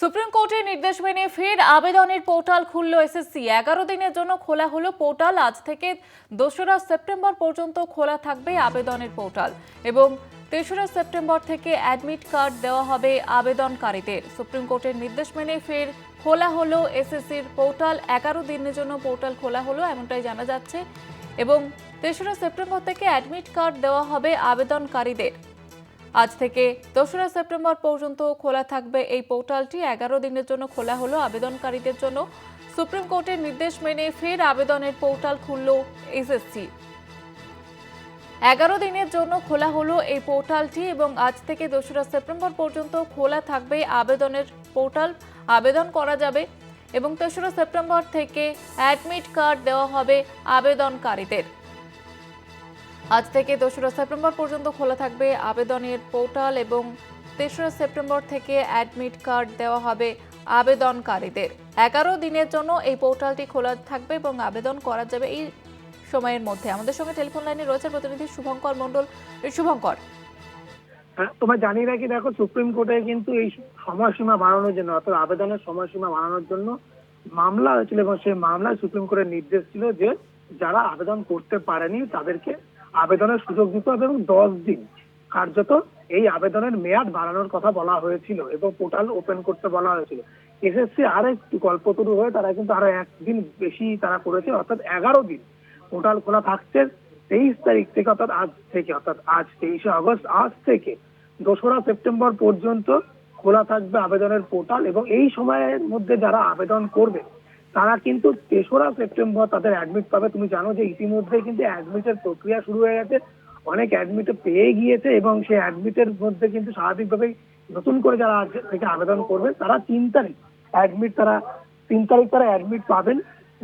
Supreme কোর্টের নির্দেশ মেনে ফের আবেদনের পোর্টাল খুলল এসএসসি। এগারো দিনের জন্য খোলা হলো পোর্টাল। আজ থেকে দোসরা সেপ্টেম্বর পর্যন্ত খোলা থাকবে আবেদনের পোর্টাল এবং তেসরা সেপ্টেম্বর থেকে অ্যাডমিট কার্ড দেওয়া হবে আবেদনকারীদের। সুপ্রিম কোর্টের নির্দেশ মেনে ফের খোলা হলো এসএসসির পোর্টাল। এগারো দিনের জন্য পোর্টাল খোলা হলো, এমনটাই জানা যাচ্ছে এবং তেসরা সেপ্টেম্বর থেকে অ্যাডমিট কার্ড দেওয়া হবে আবেদনকারীদের। আজ থেকে দোসরা সেপ্টেম্বর পর্যন্ত খোলা থাকবে এই পোর্টালটি। এগারো দিনের জন্য খোলা হলো আবেদনকারীদের জন্য। সুপ্রিম কোর্টের নির্দেশ মেনে ফের আবেদনের পোর্টাল খুলল এসএসসি। এগারো দিনের জন্য খোলা হলো এই পোর্টালটি এবং আজ থেকে দোসরা সেপ্টেম্বর পর্যন্ত খোলা থাকবে আবেদনের পোর্টাল। আবেদন করা যাবে এবং তেসরা সেপ্টেম্বর থেকে অ্যাডমিট কার্ড দেওয়া হবে আবেদনকারীদের। আজ থেকে দোসরা সেপ্টেম্বর পর্যন্ত খোলা থাকবে আবেদনের পোর্টাল এবং তেসরা সেপ্টেম্বর থেকে অ্যাডমিট কার্ড দেওয়া হবে আবেদনকারীদের। এগারো দিনের জন্য এই পোর্টালটি খোলা থাকবে এবং আবেদন করা যাবে এই সময়ের মধ্যে। আমাদের সঙ্গে টেলিফোন লাইনে রয়েছে প্রতিনিধি শুভঙ্কর মণ্ডল। শুভঙ্কর। হ্যাঁ, তোমার জানিয়ে রাখি দেখো সুপ্রিম কোর্টে কিন্তু এই সময়সীমা বাড়ানোর জন্য অর্থাৎ আবেদনের সময়সীমা বাড়ানোর জন্য মামলা হয়েছিল এবং সেই মামলায় সুপ্রিম কোর্টের নির্দেশ ছিল যে যারা আবেদন করতে পারেনি তাদেরকে আবেদনের সুযোগ দিতে এবং দশ দিন কার্যত এই আবেদনের মেয়াদ বাড়ানোর কথা বলা হয়েছিল এবং পোর্টাল ওপেন করতে বলা হয়েছিল। এসএসসি আর একটু কল্পতরু হয়ে তারা কিন্তু আরও একদিন বেশি তারা করেছে, অর্থাৎ এগারো দিন পোর্টাল খোলা থাকছে তেইশ তারিখ থেকে, অর্থাৎ আজ থেকে, অর্থাৎ আজ তেইশে আগস্ট, আজ থেকে দোসরা সেপ্টেম্বর পর্যন্ত খোলা থাকবে আবেদনের পোর্টাল এবং এই সময়ের মধ্যে যারা আবেদন করবে তারা কিন্তু তেসরা সেপ্টেম্বর তাদের অ্যাডমিট পাবে। তুমি জানো যে ইতিমধ্যে কিন্তু অ্যাডমিটের প্রক্রিয়া শুরু হয়ে গেছে। অনেক অ্যাডমিট পেয়ে গিয়েছে এবং সেই অ্যাডমিটের মধ্যে কিন্তু স্বাভাবিকভাবেই নতুন করে যারা থেকে আবেদন করবে, তারা তিন তারিখ অ্যাডমিট তারা, তিন তারিখ তারা অ্যাডমিট পাবেন।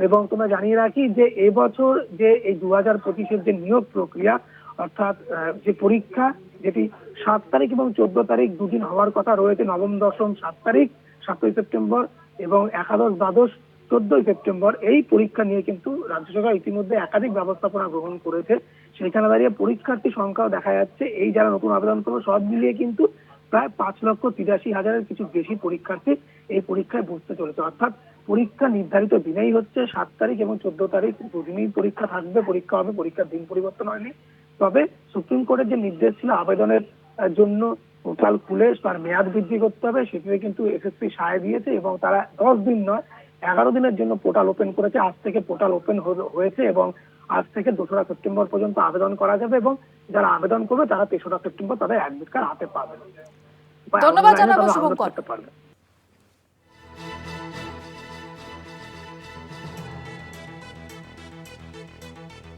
এবং তোমরা জানিয়ে রাখি যে এবছর যে এই দু হাজার পঁচিশের যে নিয়োগ প্রক্রিয়া, অর্থাৎ যে পরীক্ষা, যেটি সাত তারিখ এবং চোদ্দ তারিখ দুদিন হওয়ার কথা রয়েছে, নবম, দশম, সাত তারিখ, সাতই সেপ্টেম্বর এবং একাদশ, দ্বাদশ চোদ্দই সেপ্টেম্বর এই পরীক্ষা নিয়ে কিন্তু রাজ্য সরকার ইতিমধ্যে একাধিক ব্যবস্থাপনা গ্রহণ করেছে। সেখানে দাঁড়িয়ে পরীক্ষার্থী সংখ্যাও দেখা যাচ্ছে। এই যারা নতুন আবেদন করবে সব মিলিয়ে কিন্তু প্রায় পাঁচ লক্ষ তিরাশি হাজারের কিছু বেশি পরীক্ষার্থী এই পরীক্ষায় বসতে চলেছে। অর্থাৎ পরীক্ষা নির্ধারিত দিনেই হচ্ছে সাত তারিখ এবং চোদ্দ তারিখ দুদিনই পরীক্ষা থাকবে। পরীক্ষা হবে, পরীক্ষার দিন পরিবর্তন হয়নি। তবে সুপ্রিম কোর্টের যে নির্দেশ ছিল আবেদনের জন্য পোর্টাল খুলে তার মেয়াদ বৃদ্ধি করতে হবে। সেটিতে কিন্তু এসএসসি সায় দিয়েছে এবং তারা দশ দিন নয় এগারো দিনের জন্য পোর্টাল ওপেন করেছে। আজ থেকে পোর্টাল ওপেন হয়েছে এবং আজ থেকে দোসরা সেপ্টেম্বর পর্যন্ত আবেদন করা যাবে এবং যারা আবেদন করবে তারা তেসরা সেপ্টেম্বর তাদের অ্যাডমিট কার্ড হাতে পাবে। ধন্যবাদ জানাব শুভঙ্কর।